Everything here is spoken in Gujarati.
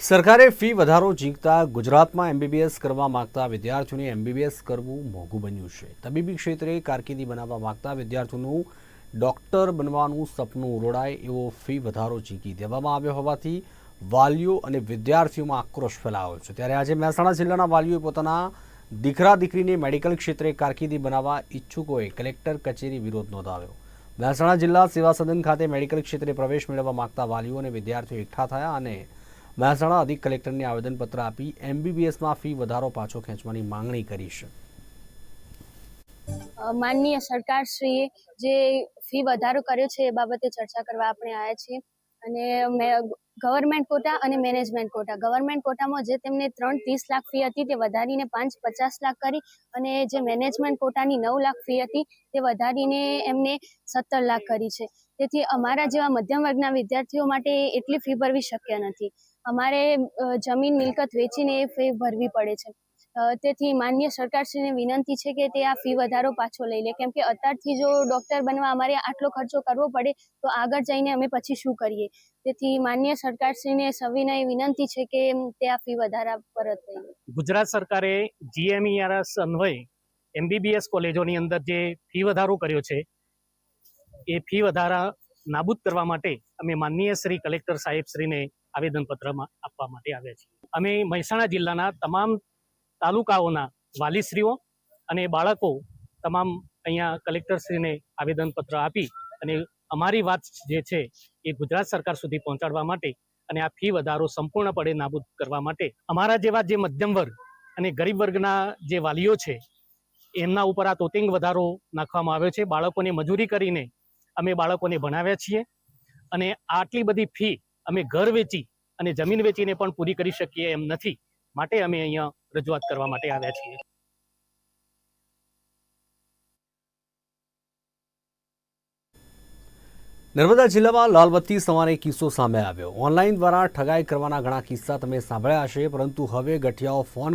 સરકારે ફી વધારો જીંકતા ગુજરાતમાં એમબીબીએસ કરવા માંગતા વિદ્યાર્થીઓને એમબીબીએસ કરવું મોંઘું બન્યું છે. તબીબી ક્ષેત્રે કારકિર્દી બનાવવા માંગતા વિદ્યાર્થીઓનું ડૉક્ટર બનવાનું સપનું ઉરોડાય એવો ફી વધારો ઝીંકી દેવામાં આવ્યો હોવાથી વાલીઓ અને વિદ્યાર્થીઓમાં આક્રોશ ફેલાયો છે. ત્યારે આજે મહેસાણા જિલ્લાના વાલીઓએ પોતાના દીકરા દીકરીને મેડિકલ ક્ષેત્રે કારકિર્દી બનાવવા ઈચ્છુકોએ કલેક્ટર કચેરી વિરોધ નોંધાવ્યો. મહેસાણા જિલ્લા સેવા સદન ખાતે મેડિકલ ક્ષેત્રે પ્રવેશ મેળવવા માંગતા વાલીઓ અને વિદ્યાર્થીઓ એકઠા થયા અને મહેસાણા અધિક કલેક્ટરને આવેદનપત્ર આપી એમબીબીએસમાં ફી વધારો પાછો ખેંચવાની માંગણી કરી છે. માનનીય સરકારશ્રીએ જે ફી વધારો કર્યો છે એ બાબતે ચર્ચા કરવા આપણે આવ્યા છીએ અને ગવર્મેન્ટ કોટા અને મેનેજમેન્ટ કોટા. ગવર્મેન્ટ કોટામાં જે તેમને ત્રણ ત્રીસ લાખ ફી હતી તે વધારીને પાંચ પચાસ લાખ કરી અને જે મેનેજમેન્ટ કોટાની નવ લાખ ફી હતી તે વધારીને એમને સત્તર લાખ કરી છે. તેથી અમારા જેવા મધ્યમ વર્ગના વિદ્યાર્થીઓ માટે એટલી ફી ભરવી શક્ય નથી. અમારે જમીન મિલકત વેચીને એ ફી ભરવી પડે છે. તેથી માન્ય સરકારશ્રીને વિનંતી છે કે તે આ ફી વધારો પાછો લઈ લે. કેમ કે અત્યારથી જો ડૉક્ટર બનવા અમારે આટલો ખર્ચો કરવો પડે, તો આગળ જઈને અમે પછી શું કરીએ? તેથી માન્ય સરકારશ્રીને સવિનય વિનંતી છે કે તે આ ફી વધારા પરત લઈ ગુજરાત સરકારે જીએમઈઆરએસ અન્વયે એમબીબીએસ કોલેજોની અંદર જે ફી વધારો કર્યો છે, એ ફી વધારા નાબૂદ કરવા માટે અમે માનનીય શ્રી કલેક્ટર સાહેબ શ્રીને આવેદનપત્રમાં આપવા માટે આવ્યા છીએ. અમે મહેસાણા જિલ્લાના તમામ તાલુકાઓના વાલીશ્રીઓ અને બાળકો તમામ અહીંયા કલેક્ટરશ્રીને આવેદનપત્ર આપી અને અમારી વાત જે છે એ ગુજરાત સરકાર સુધી પહોંચાડવા માટે અને આ ફી વધારો સંપૂર્ણપણે નાબૂદ કરવા માટે અમારા જેવા જે મધ્યમ વર્ગ અને ગરીબ વર્ગના જે વાલીઓ છે, એમના ઉપર આ તોતિંગ વધારો નાખવામાં આવ્યો છે. બાળકોને મજૂરી કરીને અમે બાળકોને ભણાવ્યા છીએ અને આટલી બધી ફી અમે ઘર વેચી અને જમીન વેચીને પણ પૂરી કરી શકીએ એમ નથી. માટે અમે અહીંયા રજૂઆત કરવા માટે આવ્યા છીએ. નર્મદા જિલ્લામાં લાલબત્તી સવારે કિસ્સો સામે આવ્યો. ઓનલાઈન દ્વારા ઠગાઈ કરવાના ઘણા કિસ્સા તમે સાંભળ્યા હશે, પરંતુ હવે ગઠિયાઓ ફોન